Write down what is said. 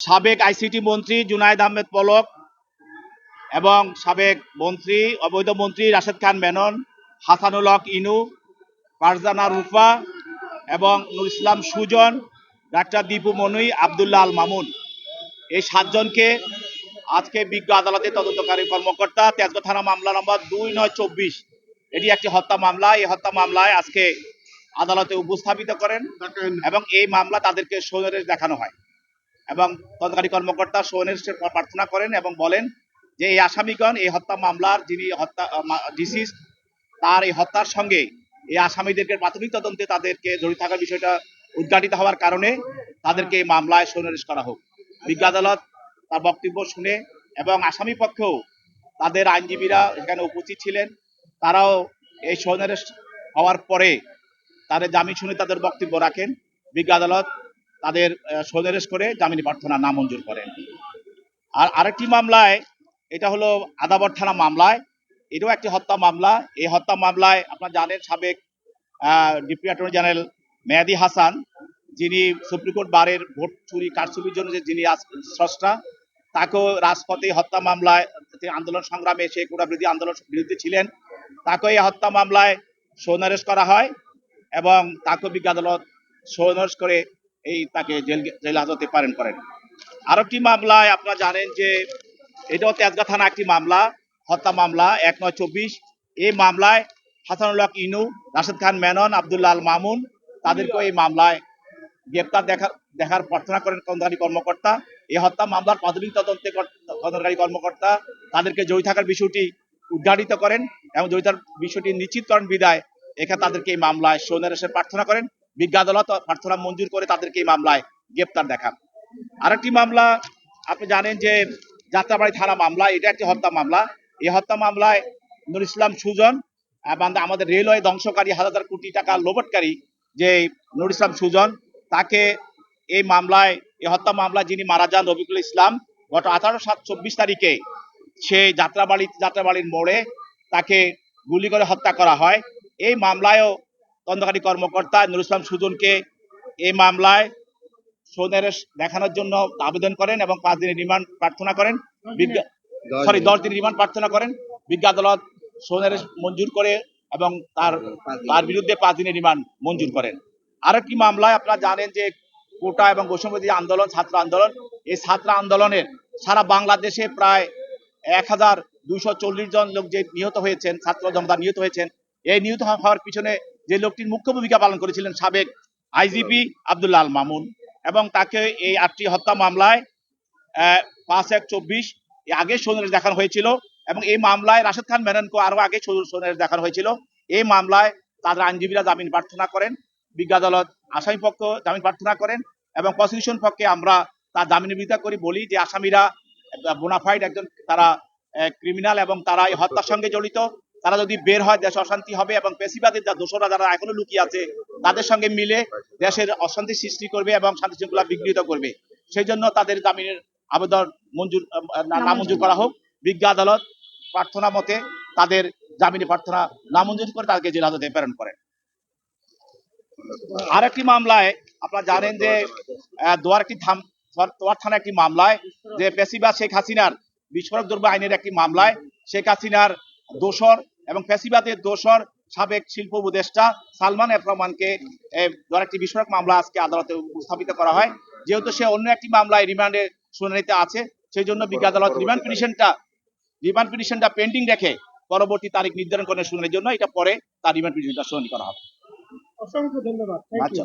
সাবেক আইসিটি মন্ত্রী জুনায়দ আহমেদ পলক এবং সাবেক মন্ত্রী অবৈধ মন্ত্রী রাশেদ খান মেনন হাসানুল হক ইনু ফারজানা রুফা এবং নুর ইসলাম সুজন ডাক্তার দীপু মনুই আবদুল্লাহ আল মামুন। এই সাতজনকে আজকে বিজ্ঞ আদালতে তদন্তকারী কর্মকর্তা তেজগাঁ থানা মামলা নম্বর দুই নয় চব্বিশ। এটি একটি হত্যা মামলা। এই হত্যা মামলায় আজকে আদালতে উপস্থাপিত করেন এবং এই মামলা তাদেরকে সৌনের দেখানো হয়। এবং তদন্তকারী কর্মকর্তা সৌনের প্রার্থনা করেন এবং বলেন যে এই আসামিগণ, এই হত্যা মামলার যিনি হত্যা ডিসিস তার এই হত্যার সঙ্গে এই আসামিদেরকে প্রাথমিক তদন্তে তাদেরকে জড়িত থাকার বিষয়টা উদ্ঘাটিত হওয়ার কারণে তাদেরকে এই মামলায় সৌনারেশ করা হোক। বিজ্ঞ আদালত তার বক্তব্য শুনে এবং আসামি পক্ষেও তাদের আইনজীবীরা এখানে উপস্থিত ছিলেন। তারাও এই সৌনারেশ হওয়ার পরে তাদের জামিন শুনে তাদের বক্তব্য রাখেন। বিজ্ঞ আদালত তাদের সৌনারেশ করে জামিন প্রার্থনা নামঞ্জুর করেন। আর আরেকটি মামলায়, এটা হলো আদাবর থানা মামলায়, এটাও একটি হত্যা মামলা। এই হত্যা মামলায় আপনারা জানেন সাবেক ডিপুটি অ্যাটর্নি জেনারেল মেয়াদি হাসান, যিনি সুপ্রিম কোর্ট বারের ভোট চুরি কারচুপির জন্য যে যিনি স্রষ্টা, তাকেও রাজপথে হত্যা মামলায় আন্দোলন সংগ্রামে সে বিরোধী আন্দোলন বিরুদ্ধে ছিলেন, তাকেও এই হত্যা মামলায় সৌনারেশ করা হয় এবং তাকেও বিজ্ঞ আদালত সৌনারেশ করে এই তাকে জেল জেল হাজতে পালন করেন। আরেকটি মামলায় আপনারা জানেন যে এটাও তেজগাঁ থানা একটি মামলা, হত্যা মামলা, এক নয় চব্বিশ। এই মামলায় হাসানুল হক ইনু, রাশেদ খান মেনন, আবদুল্লাহ মামুন তাদেরকেও এই মামলায় গ্রেপ্তার দেখার দেখার প্রার্থনা করেন তদন্তকারী কর্মকর্তা। এই হত্যা মামলার প্রাথমিক তদন্তে তদন্তকারী কর্মকর্তা তাদেরকে জড়িত থাকার বিষয়টি উদ্ঘাটিত করেন এবং জড়িতার বিষয়টি নিশ্চিত করেন বিদায়। এখানে তাদেরকে এই মামলায় সৌনারেশের প্রার্থনা করেন। বিজ্ঞ আদালত প্রার্থনা মঞ্জুর করে তাদেরকে এই মামলায় গ্রেপ্তার দেখান। আরেকটি মামলা, আপনি জানেন যে যাত্রাবাড়ি থানা মামলা, এটা একটি হত্যা মামলা। এই হত্যা মামলায় নুর ইসলাম সুজন এবং আমাদের রেলওয়ে ধ্বংসকারী হাজার হাজার কোটি টাকা লোবটকারী যে নুর ইসলাম সুজন, তাকে এই মামলায়, এই হত্যা মামলায় যিনি মারা যান রবিকুল ইসলাম, গত আঠারো সাত চব্বিশ তারিখে সে যাত্রাবাড়ি, যাত্রাবাড়ির মোড়ে তাকে গুলি করে হত্যা করা হয়। এই মামলায়ও তদন্তকারী কর্মকর্তা নুর ইসলাম সুজনকে এই মামলায় সৌদের দেখানোর জন্য আবেদন করেন এবং পাঁচ দিনের রিমান্ড প্রার্থনা করেন। সরি দশ দিন রিমান্ড প্রার্থনা করেন। বিজ্ঞ আদালত সৌদের মঞ্জুর করে এবং তার তার বিরুদ্ধে পাঁচ দিনের রিমান্ড মঞ্জুর করেন। আরেকটি মামলায় আপনারা জানেন যে কোটা এবং বৈষম্যবিরোধী আন্দোলন ছাত্র আন্দোলন এই ছাত্র আন্দোলনের সারা বাংলাদেশে প্রায় এক হাজার দুইশো চল্লিশ জন লোক যে নিহত হয়েছেন ছাত্র জনতা নিহত হয়েছেন এই নিহত হওয়ার পিছনে যে লোকটির মুখ্য ভূমিকা পালন করেছিলেন সাবেক আইজিপি আবদুল্লাহ আল মামুন এবং তাকে এই আটটি হত্যা মামলায় পাঁচ এক চব্বিশ আগে সোনারেশ দেখানো হয়েছিল এবং এই মামলায় রাশেদ খান মেননকে আরও আগে সোনারেশ দেখানো হয়েছিল। এই মামলায় তাদের আইনজীবীরা জামিন প্রার্থনা করেন, বিজ্ঞ আদালত আসামি পক্ষ জামিন প্রার্থনা করেন এবং প্রসিকিউশন পক্ষে আমরা তার জামিন বিরোধিতা করি বলি যে আসামিরা বোনাফাইড একজন তারা ক্রিমিনাল এবং তারা এই হত্যার সঙ্গে জড়িত। তারা যদি বের হয়, দেশে অশান্তি হবে এবং পেশিবাদের যা দোষরা যারা এখনও লুকিয়ে আছে, তাদের সঙ্গে মিলে দেশের অশান্তি সৃষ্টি করবে এবং শান্তি শৃঙ্খলা বিঘ্নিত করবে। সেই জন্য তাদের জামিনের আবেদন মঞ্জুর নামঞ্জুর করা হোক। বিজ্ঞ আদালত প্রার্থনা মতে তাদের জামিনে প্রার্থনা নামঞ্জুর করে তাদেরকে জেল হাজতে প্রেরণ করেন। আরেকটি মামলায় আপনারা জানেন যে দোয়ার একটি থাম দোয়ার থানা একটি মামলায় যে পেশিবা শেখ হাসিনার বিস্ফোরক দ্রব্য আইনের একটি মামলায় শেখ হাসিনার দোসর এবং পেশিবাদের দোসর সাবেক শিল্প উপদেষ্টা সালমান এফ রহমানকে একটি বিস্ফোরক মামলা আজকে আদালতে উপস্থাপিত করা হয়। যেহেতু সে অন্য একটি মামলায় রিমান্ডে শুনানিতে আছে সেই জন্য বিজ্ঞ আদালত রিমান্ড পিটিশনটা রিমান্ড পিটিশনটা পেন্ডিং রেখে পরবর্তী তারিখ নির্ধারণ করে শুনানির জন্য। এটা পরে তার রিমান্ড পিটিশনটা শুনানি করা হবে। অসংখ্য ধন্যবাদ। আচ্ছা